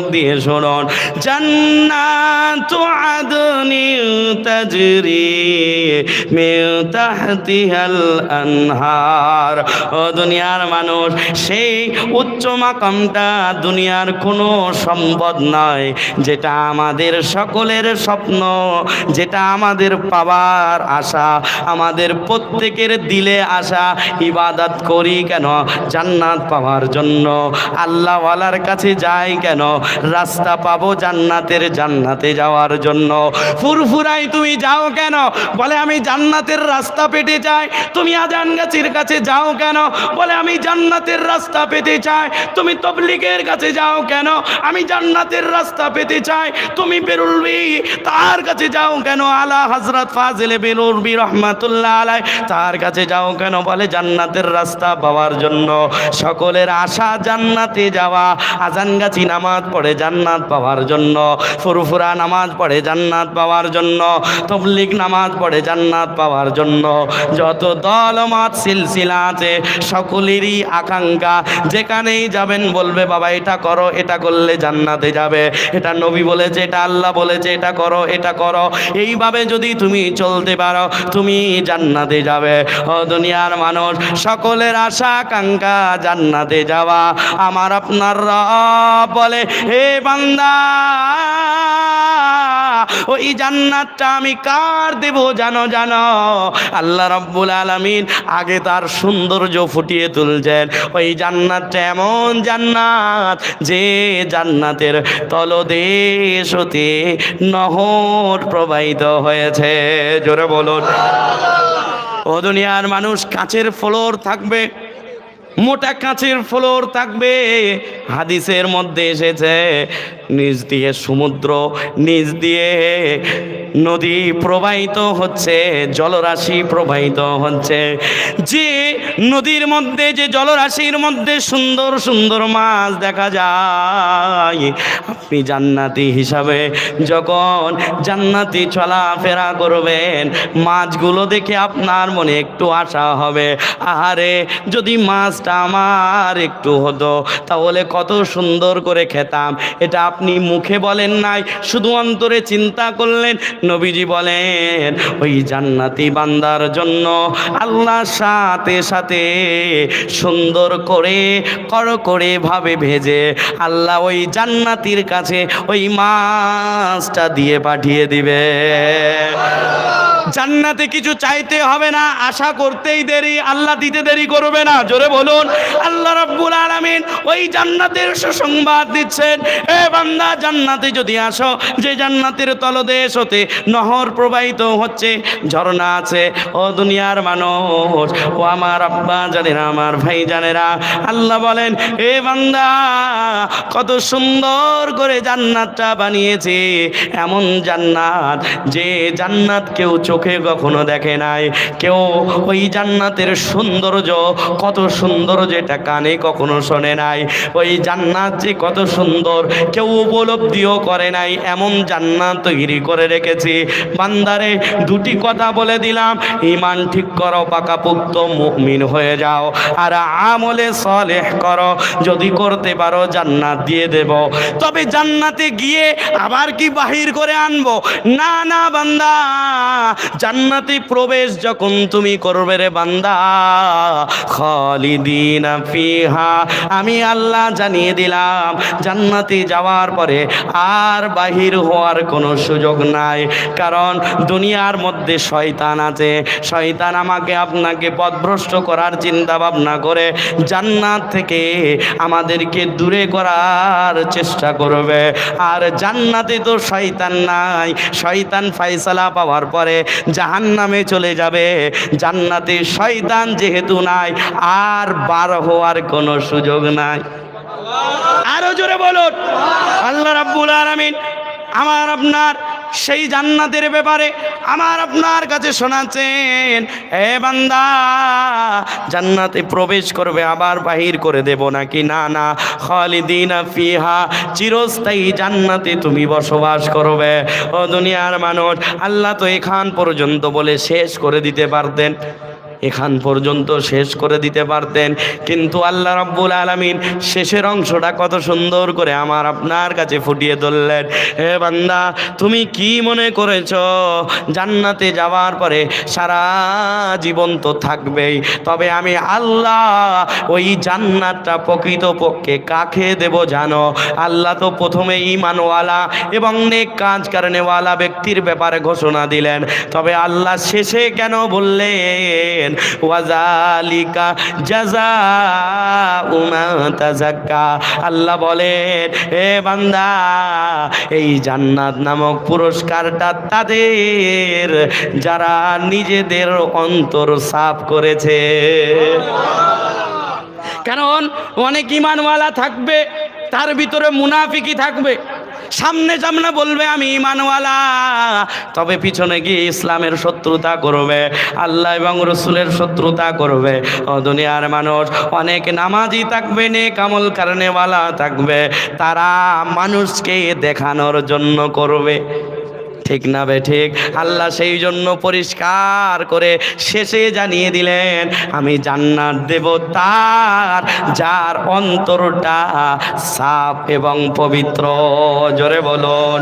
দিয়ে শুনুন। জান্নাতু আদনি তাজরি মিন আনহার। ও দুনিয়ার মানুষ, সেই উচ্চ মাকামটা দুনিয়ার কোনো সম্পদ নয়, যেটা আমাদের সকলের স্বপ্ন, যেটা আমাদের পাওয়ার আশা, আমাদের প্রত্যেকের দিলে আশা, ইবাদত করি কেন? জান্নাত পাওয়ার জন্য। আল্লাহওয়ালার কাছে যাই কেন? রাস্তা পাবো জান্নাতের জান্নাতে যাওয়ার জন্য। ফুরফুরাই তুমি যাও কেন? বলে, আমি জান্নাতের রাস্তা পেতে চাই। তুমি আজান গাছির কাছে যাও কেন? বলে, আমি জান্নাতের রাস্তা পেতে চাই। তুমি তবলিগের কাছে যাও কেন? আমি জান্নাতের রাস্তা পেতে চাই। তুমি বেরুলবি তার কাছে যাও কেন? আলা হজরত ফাজিলে বেরুলবি রহমাতুল্লাহ আলাই তার কাছে যাও কেন? বলে, জান্নাতের রাস্তা পাওয়ার জন্য। সকলের আশা জান্নাতে যাওয়া। আজান গাছি নামাজ পড়ে জান্নাত পাওয়ার জন্য। ফুরফুরা নামাজ পড়ে জান্নাত পাওয়ার জন্য। তবলিগ নামাজ পড়ে জান্নাত পাওয়ার জন্য। যত দলমত সিলসিলা আছে, সকলেরই আকাঙ্ক্ষা, যেখানেই যাবেন বলবে, বাবা, এটা করো, এটা করলে জান্নাতে যাবে। এটা নবী বলেছে, এটা আল্লাহ বলেছে, এটা করো এটা করো। এইভাবে যদি তুমি চলতে পারো, তুমি জান্নাতে যাবে। ও দুনিয়ার মানুষ, সকলের আশা, আকাঙ্ক্ষা, জান্নাতে যাওয়া। আমার আপনার বলে হে বান্দা, ওই জান্নাতটা আমি কার দেব জানো জানো? আল্লাহ রব্বুল আলামিন আগে তার সৌন্দর্য ফুটিয়ে তুলছেন। ওই জান্নাতটা এমন জান্নাত যে জান্নাতের তলদেশ হতে নহর প্রবাহিত হয়েছে। জোরে বলুন। ও দুনিয়ার মানুষ কাচের ফ্লোর থাকবে। মোটা কাঁচের ফ্লোর থাকবে। হাদিসের মধ্যে এসেছে নিজ দিয়ে সমুদ্র নিজ দিয়ে নদী প্রবাহিত হচ্ছে, জলরাশি প্রবাহিত হচ্ছে। যে নদীর মধ্যে, যে জলরাশির মধ্যে সুন্দর সুন্দর মাছ দেখা যায়, আপনি জান্নাতি হিসাবে যখন জান্নাতি চলাফেরা করবেন, মাছগুলো দেখে আপনার মনে একটু আশা হবে, আহারে যদি মাছটা আমার একটু হতো, তাহলে কত সুন্দর করে খেতাম। এটা আপনি মুখে বলেন নাই, শুধু অন্তরে চিন্তা করলেন নবীজি বলেন, ওই জান্নাতি বান্দার জন্য আল্লাহ সাথে সাথে সুন্দর করে কর করে ভাবে ভেজে আল্লাহ ওই জান্নাতির কাছে ওই মাছটা দিয়ে পাঠিয়ে দিবে। জান্নাতে কিছু চাইতে হবে না, আশা করতেই দেরি, আল্লাহ দিতে দেরি করবে না। জোরে বলুন, আল্লাহ রাব্বুল আলামিন ওই জান্নাতের সুসংবাদ দিচ্ছেন। এ বান্দা, জান্নাতে যদি আসো, যে জান্নাতের তলদেশ হতে নহর প্রবাহিত হচ্ছে, ঝর্ণা আছে, ও দুনিয়ার মানুষ, ও আমার আব্বা জানেরা, আমার ভাই জানেরা, আল্লাহ বলেন, এ বান্দা, কত সুন্দর করে জান্নাতটা বানিয়েছে, এমন জান্নাত যে জান্নাত কেউ চোখে কখনো দেখে নাই। কেউ ওই জান্নাতের সৌন্দর্য, কত সুন্দর যেটা কানে কখনো শোনে নাই। ওই জান্নাত যে কত সুন্দর, কেউ উপলব্ধিও করে নাই। এমন জান্নাত তৈরি করে রেখেছি। বান্দারে, দুটি কথা বলে দিলাম। ইমান ঠিক করো, পাকাপুক্ত মুমিন হয়ে যাও। আর আমলে সলেহ করো। যদি করতে পারো, জান্নাত দিয়ে দেব। তবে জান্নাতে গিয়ে আবার কি বাহির করে আনব? না না, বান্দা। জান্নাতে প্রবেশ যখন তুমি করবে রে বান্দা, খালিদিনা ফিহা। আমি আল্লাহ জানিয়ে দিলাম, জান্নাতে যাওয়ার পরে আর বাহির হওয়ার কোনো সুযোগ নাই, কারণ দুনিয়ার মধ্যে শয়তান আছে। শয়তান আমাকে আপনাকে পথভ্রষ্ট করার চিন্তা ভাবনা করে জান্নাত থেকে আমাদেরকে দূরে করার চেষ্টা করবে। আর জান্নাতে তো শয়তান নাই, শয়তান ফাইসালা পাওয়ার পরে জাহান্নামে চলে যাবে। জান্নাতে শয়তান যেহেতু নাই, আর বার হওয়ার কোনো সুযোগ নাই। আরও জোরে বলুন। আল্লাহ রাব্বুল আলামিন আমার আপনার সেই জান্নাতের ব্যাপারে আমার আপনার কাছে শোনাচ্ছেন, এ বান্দা, জান্নাতে প্রবেশ করবে, আবার বাহির করে দেব নাকি? না না, খালিদিনা ফিহা, চিরস্থায়ী জান্নাতে তুমি বসবাস করবে। ও দুনিয়ার মানুষ, আল্লাহ তো এখান পর্যন্ত বলে শেষ করে দিতে পারতেন। এখান পর্যন্ত শেষ করে দিতে পারতেন। কিন্তু আল্লাহ রাব্বুল আলামিন শেষের অংশটা কত সুন্দর করে আমার আপনার কাছে ফুটিয়ে ধরলেন হে বান্দা, তুমি কি মনে করেছ? জান্নাতে যাওয়ার পরে সারা জীবন তো থাকবেই। তবে আমি আল্লাহ ওই জান্নাতটা প্রকৃতপক্ষে কাকে দেব জানো? আল্লাহ তো প্রথমে ইমানওয়ালা এবং নেক কাজ কারণেওয়ালা ব্যক্তির ব্যাপারে ঘোষণা দিলেন। তবে আল্লাহ শেষে কেন বললেন ওয়াজালিকা জাজা উমা তাজাক্কা। আল্লাহ বলেন হে বান্দা, এই জান্নাত নামক পুরস্কারটা তাদের, যারা নিজেদের অন্তর সাফ করেছে। কারণ অনেক ইমানওয়ালা থাকবে, তার ভিতরে মুনাফিকি থাকবে। সামনে সামনে বলবে, আমি ইমানওয়ালা। তবে পিছনে গিয়ে ইসলামের শত্রুতা করবে, আল্লাহ এবং রসুলের শত্রুতা করবে। ও দুনিয়ার মানুষ, অনেক নামাজি থাকবে নে কামল কারণেওয়ালা থাকবে। তারা মানুষকে দেখানোর জন্য করবে। ঠিক না বে ঠিক? আল্লাহ সেই জন্য পরিষ্কার করে শেষে জানিয়ে দিলেন, আমি জান্নাত দেব তার, যার অন্তরটা সাফ এবং পবিত্র। জোরে বলুন,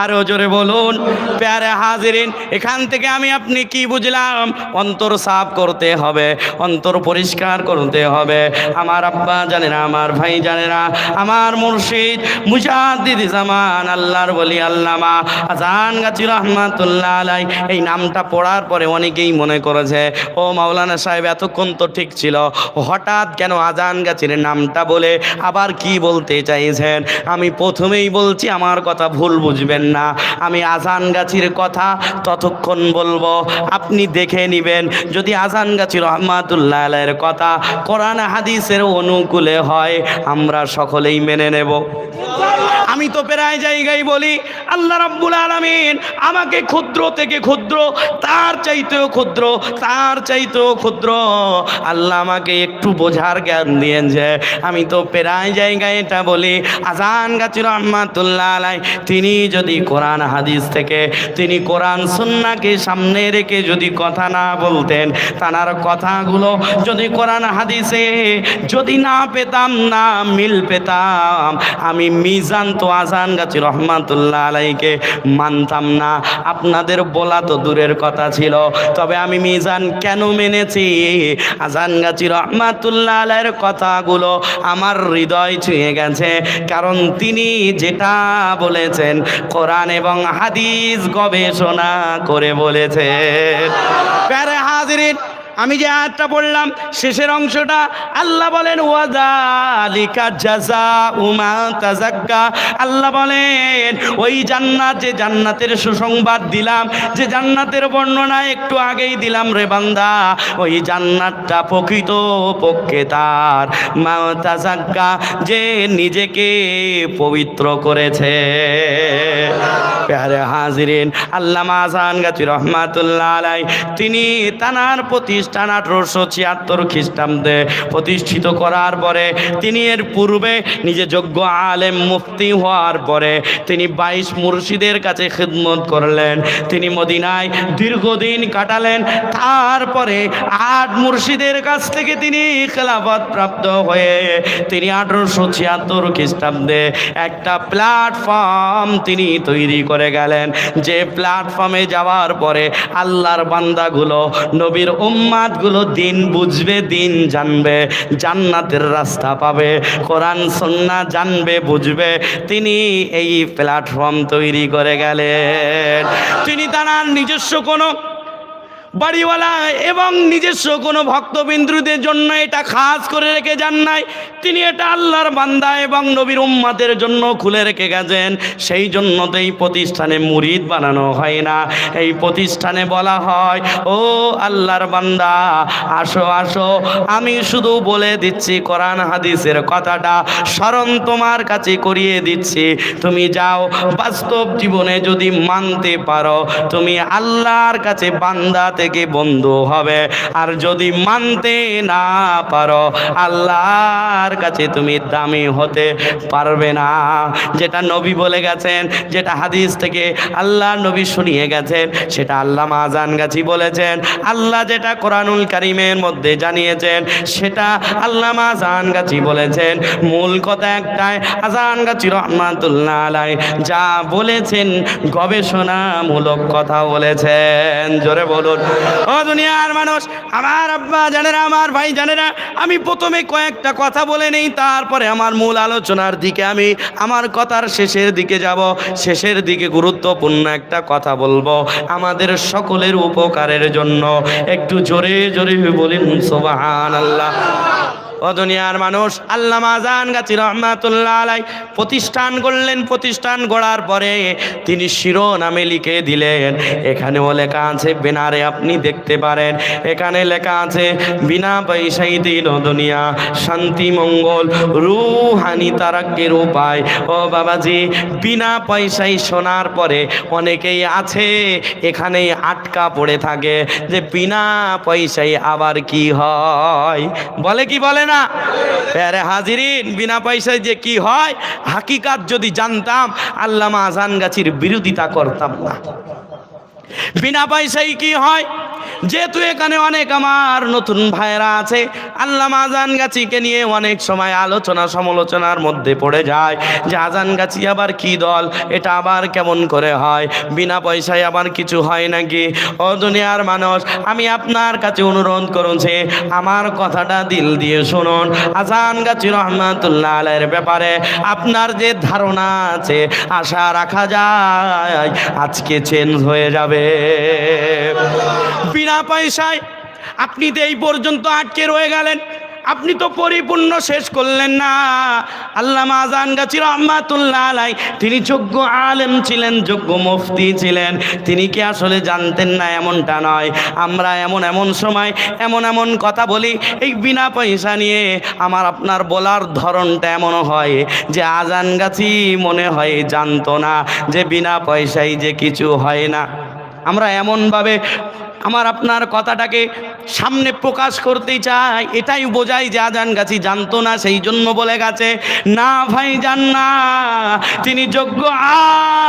আরও জোরে বলুন। প্যারে হাজিরিন, এখান থেকে আমি আপনি কি বুঝলাম? অন্তর সাফ করতে হবে, অন্তর পরিষ্কার করতে হবে। আমার আব্বা জানে না আমার ভাই জানে না আমার মুর্শিদ মুজাদ্দিদ জামান, আল্লাহর বলি আল্লামা আজান গাছি রহমাতুল্লাহ আলাই। এই নামটা পড়ার পরে অনেকেই মনে করেছে, ও মাওলানা সাহেব, এতক্ষণ তো ঠিক ছিল। হঠাৎ কেন আজান গাছির নামটা বলে আবার কি বলতে চাইছেন? আমি প্রথমেই বলছি, আমার কথা ভুল বুঝবেন না। আমি আজান গাছির কথা ততক্ষণ বলব। আপনি দেখে নিবেন, যদি আজান গাছি রহমাতুল্লাহ আলাইয়ের কথা কোরআন হাদিসের অনুকূলে হয়, আমরা সকলেই মেনে নেব। আমি তো প্রায় জায়গায় বলি, আল্লাহ রাব্বুল আলামিন আমাকে ক্ষুদ্র থেকে ক্ষুদ্র, তার চাইতেও ক্ষুদ্র, তার চাইতেও ক্ষুদ্র। আল্লাহ আমাকে একটু বোঝার জ্ঞান দিয়েন যে, আমি তো প্রায় জায়গায় এটা বলি। আজান গাছি রহমাতুল্লাহ আলাই তিনি যদি কোরআন, হাদিস থেকে, তিনি কোরআন সুন্নাকে সামনে রেখে যদি কথা না বলতেন, তানার কথাগুলো যদি কোরআন, হাদিসে যদি না পেতাম, না মিল পেতাম, আমি মিজান তো আজান গাছি, রহমাতুল্লাহ আলাইকে মানতাম না। আপনাদের বলা তো দূরের কথা ছিল, তবে আমি মিজান কেন মেনেছি? আজান গাছি, রহমাতুল্লাহ আলাইয়ের কথাগুলো আমার হৃদয় ছুঁয়ে গেছে, কারণ তিনি যেটা বলেছেন, কোরআন এবং হাদিস গবেষণা করে বলেছেন। হাজিরিন আমি যে আয়াতটা পড়লাম, শেষের অংশটা, আল্লাহ বলেন, ওয়াদালিকা জাজা উমা তাজাক্কা আল্লাহ বলেন, ওই জান্নাত যে জান্নাতের সুসংবাদ দিলাম, যে জান্নাতের বর্ণনা একটু আগেই দিলাম রে বান্দা, ওই জান্নাতটা প্রকৃত পক্ষে তার। মা তাজাক্কা যে নিজেকে পবিত্র করেছে। প্যারে হাজিরিন, আল্লামা আজান গাছি রহমাতুল্লাহ আলাই তিনি তানার প্রতিষ্ঠান আঠারোশো ছিয়াত্তর খ্রিস্টাব্দে প্রতিষ্ঠিত করার পরে তিনি এর পূর্বে নিজে যোগ্য আলেম, মুফতি হওয়ার পরে তিনি বাইশ মুর্শিদের কাছে খিদমত করলেন। তিনি মদিনায় দীর্ঘদিন কাটালেন। তারপরে আট মুর্শিদের কাছ থেকে তিনি খেলাফত প্রাপ্ত হয়ে তিনি আঠারোশো ছিয়াত্তর খ্রিস্টাব্দে একটা প্ল্যাটফর্ম তিনি তৈরি করে গেলেন। যে প্ল্যাটফর্মে যাওয়ার পরে আল্লাহর বান্দাগুলো নবীর উম্মাদগুলো দিন বুঝবে, দিন জানবে, জান্নাতের রাস্তা পাবে, কোরআন সন্না জানবে, বুঝবে। তিনি এই প্ল্যাটফর্ম তৈরি করে গেলেন। তিনি তার নিজস্ব কোনো বাড়িওয়ালা এবং নিজস্ব কোনো ভক্তবিন্দুদের জন্য এটা খাস করে রেখে যান নাই। তিনি এটা আল্লাহর বান্দা এবং নবীর উম্মাদের জন্য খুলে রেখে গেছেন। সেই জন্য তো এই প্রতিষ্ঠানে মুরিদ বানানো হয় না। এই প্রতিষ্ঠানে বলা হয়, ও আল্লাহর বান্দা, আসো আসো। আমি শুধু বলে দিচ্ছি কোরআন, হাদিসের কথাটা। স্মরণ তোমার কাছে করিয়ে দিচ্ছি। তুমি যাও, বাস্তব জীবনে যদি মানতে পারো, তুমি আল্লাহর কাছে বান্দাতে থেকে বন্ধু হবে। আর যদি মানতে না পারো, আল্লাহর কাছে তুমি দামি হতে পারবে না। যেটা নবী বলে গেছেন, যেটা হাদিস থেকে আল্লাহ নবী শুনিয়ে গেছেন, সেটা আল্লাহ মাজান গাছি বলেছেন। আল্লাহ যেটা কোরআনুল কারিমের মধ্যে জানিয়েছেন, সেটা আল্লাহ মাজান গাছি বলেছেন। মূল কথা একটাই, আজান গাছি রহমাতুল্লাহ আলাই, যা বলেছেন গবেষণামূলক কথা বলেছেন। জোরে বলুন। ও দুনিয়ার মানুষ, আমার আব্বা জানে না আমার ভাই জানে না আমি প্রথমে কয়েকটা কথা বলে নেই, তারপরে আমার মূল আলোচনার দিকে আমি আমার কথার শেষের দিকে যাব। শেষের দিকে গুরুত্বপূর্ণ একটা কথা বলব, আমাদের সকলের উপকারের জন্য। একটু জোরে জোরে বলেন সোবাহান আল্লাহ ও দুনিয়ার মানুষ আল্লাহ মাজান গাছি রহমাতুল্লাহ আলাই প্রতিষ্ঠান করলেন, প্রতিষ্ঠান গড়ার পরে তিনি শিরোনামে লিখে দিলেন, এখানেও লেখা আছে, বেনারে আপনি দেখতে পারেন, এখানে লেখা আছে, বিনা পয়সাই দিন দুনিয়া, শান্তি, মঙ্গল, রুহানি তারাক্কের উপায়। ও বাবাজি, বিনা পয়সায় শোনার পরে অনেকেই আছে এখানে আটকা পড়ে থাকে যে বিনা পয়সায় আবার কি হয়? বলে কি বলে না? আরে হাজিরিন, বিনা পয়সায় যে কি হয়? হাকিকাত যদি জানতাম, আল্লামা আজান গাছির বিরোধিতা করতাম না। বিনা পয়সায় কি হয়? যেহেতু এখানে অনেক আমার নতুন ভাইরা আছে আল্লাহ আজান গাছিকে নিয়ে অনেক সময় আলোচনা সমালোচনার মধ্যে পড়ে যায় যে আজান গাছি আবার কি দল, এটা আবার কেমন করে হয়, বিনা পয়সায় আবার কিছু হয় নাকি? ও দুনিয়ার মানুষ, আমি আপনার কাছে অনুরোধ করছি আমার কথাটা দিল দিয়ে শুনুন। আজান গাছি রহমাতুল্লাহ আলের ব্যাপারে আপনার যে ধারণা আছে, আশা রাখা যায়, আজকে চেঞ্জ হয়ে যাবে। বিনা পয়সায়। আপনি তো এই পর্যন্ত আটকে রয়ে গেলেন। আপনি তো পরিপূর্ণ শেষ করলেন না। আল্লাহ আজান গাছি রহমাতুল্লাহ আলাই, তিনি যোগ্য আলেম ছিলেন, যোগ্য মুফতি ছিলেন। তিনি কি আসলে জানতেন না এমনটা নয়? আমরা এমন এমন সময়, এমন এমন কথা বলি, এই বিনা পয়সা নিয়ে আমার আপনার বলার ধরনটা এমন হয় যে আজান গাছি মনে হয় জানতো না যে বিনা পয়সায় যে কিছু হয় না। আমরা এমনভাবে আমার আপনার কথাটাকে সামনে প্রকাশ করতে চাই। এটাই বোঝাই যে আজান গাছি জানতো না, সেই জন্য বলে গেছে, না ভাই জান না। তিনি যোগ্য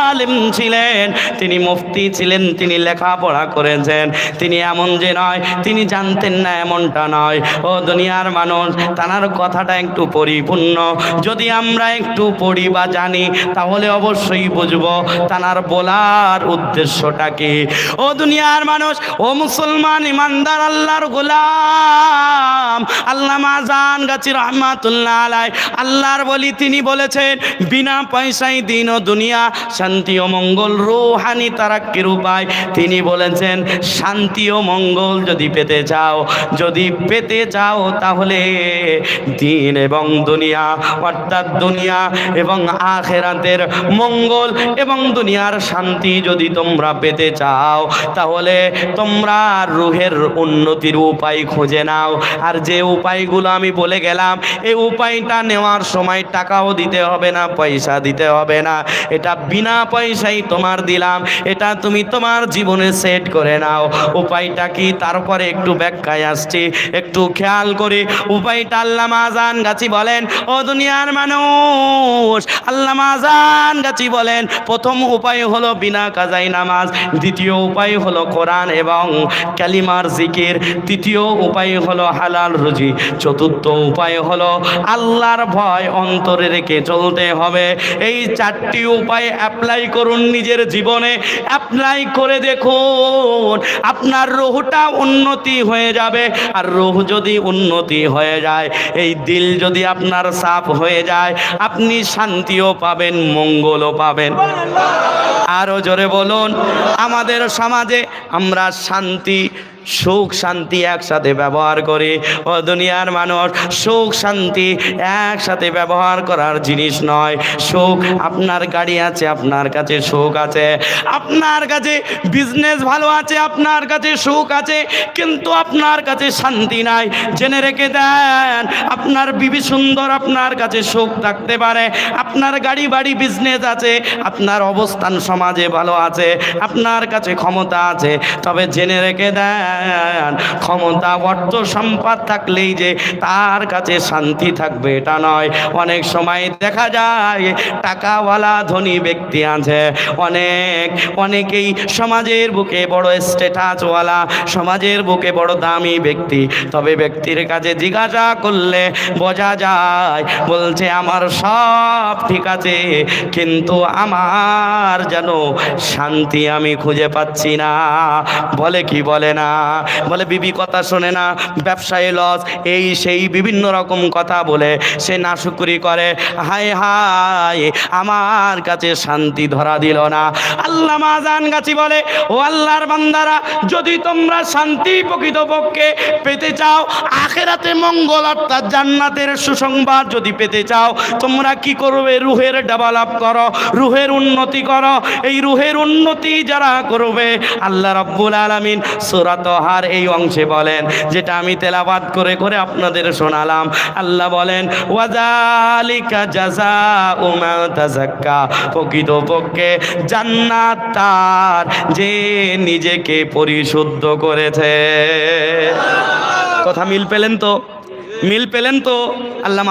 আলেম ছিলেন, তিনি মুফতি ছিলেন, তিনি লেখাপড়া করেছেন। তিনি এমন যে নয়, তিনি জানতেন না এমনটা নয়। ও দুনিয়ার মানুষ তানার কথাটা একটু পরিপূর্ণ। যদি আমরা একটু পড়ি বা জানি, তাহলে অবশ্যই বুঝব তানার বলার উদ্দেশ্যটা কি। ও দুনিয়ার মানুষ ও মুসলমান ইমানদার আল্লাহর গোলাম আল্লাহ মাজান গাছি রহমাতুল্লাহ আলাই আল্লাহর বলি তিনি বলেছেন, বিনা পয়সায় দিন ও দুনিয়া, শান্তি ও মঙ্গল রোহানি তারাক্কির উপায়। তিনি বলেছেন, শান্তি ও মঙ্গল যদি পেতে চাও, যদি পেতে চাও তাহলে দিন এবং দুনিয়া, অর্থাৎ দুনিয়া এবং আখেরাতের মঙ্গল এবং দুনিয়ার শান্তি যদি তোমরা পেতে চাও, তাহলে তোমরা রুহের উন্নতির উপায় খুঁজে নাও। আর যে উপায়গুলো আমি বলে গেলাম, এই উপায়টা নেওয়ার সময় টাকাও দিতে হবে না, পয়সা দিতে হবে না। এটা বিনা পয়সাই তোমার দিলাম, এটা তুমি তোমার জীবনে সেট করে নাও। উপায়টা কি? তারপরে একটু ব্যাখ্যায় আসছি, একটু খেয়াল করে। উপায়টা আল্লাহ মাজান গাছি বলেন, ও দুনিয়ার মানুষ আল্লাহ মাজান গাছি বলেন, প্রথম উপায় হলো বিনা কাজাই নামাজ, দ্বিতীয় উপায় হলো কোরআন এবং কালিমার জিকির তৃতীয় উপায় হলো হালাল রুজি। চতুর্থ উপায় হলো আল্লাহর ভয় অন্তরে রেখে চলতে হবে। এই চারটি উপায় অ্যাপ্লাই করুন নিজের জীবনে। অ্যাপ্লাই করে দেখুন, আপনার রোহটা উন্নতি হয়ে যাবে। আর রোহ যদি উন্নতি হয়ে যায়, এই দিল যদি আপনার সাফ হয়ে যায়, আপনি শান্তিও পাবেন, মঙ্গলও পাবেন। আরও জোরে বলুন, আমাদের সমাজে আমরা শান্তি সুখ শান্তি একসাথে ব্যবহার করে। ও দুনিয়ার মানুষ, সুখ শান্তি একসাথে ব্যবহার করার জিনিস নয়। সুখ আপনার গাড়ি আছে, আপনার কাছে সুখ আছে। আপনার কাছে বিজনেস ভালো আছে, আপনার কাছে সুখ আছে, কিন্তু আপনার কাছে শান্তি নাই। জেনে রেখে দেন, আপনার বিবি সুন্দর, আপনার কাছে সুখ থাকতে পারে। আপনার গাড়ি বাড়ি বিজনেস আছে, আপনার অবস্থান সমাজে ভালো আছে, আপনার কাছে ক্ষমতা আছে। তবে জেনে রেখে দেন ক্ষমতা, অর্থ, সম্পদ থাকলেই যে তার কাছে শান্তি থাকবে, এটা নয়। অনেক সময় দেখা যায় টাকাওয়ালা ধনী ব্যক্তি আছে। অনেক, অনেকেই সমাজের বুকে বড় স্ট্যাটাসওয়ালা সমাজের বুকে বড় দামি ব্যক্তি। তবে ব্যক্তির কাছে জিজ্ঞাসা করলে বোঝা যায়, বলছে, আমার সব ঠিক আছে, কিন্তু আমার যেন শান্তি আমি খুঁজে পাচ্ছি না। বলে কি বলে না? বলে, বিবি কথা শোনে না, ব্যবসায় লস এই সেই বিভিন্ন রকম কথা বলে, সে নাশুকুরি করে। হায় হায়, আমার কাছে শান্তি ধরা দিল না। আল্লাহ মাজান গাছি বলে, ও আল্লাহর বান্দারা, যদি তোমরা শান্তি প্রকৃতপক্ষে পেতে চাও, আখেরাতে মঙ্গল অর্থাৎ জান্নাতের সুসংবাদ যদি পেতে চাও, তোমরা কি করবে? রুহের ডেভেলপ করো, রুহের উন্নতি করো। এই রুহের উন্নতি যারা করবে, আল্লাহ রব্বুল আলমিন সুরাতহার এই অংশে বলেন, যেটা আমি তেলাবাদ করে করে আপনাদের শোনালাম। আল্লাহ বলেন, ওয়াজালিকা জাজা উমা জান্নাত তার যে নিজেকে পরিশুদ্ধ করেছে। কথা মিল পেলেন তো? মিল পেলেন তো? আল্লাহ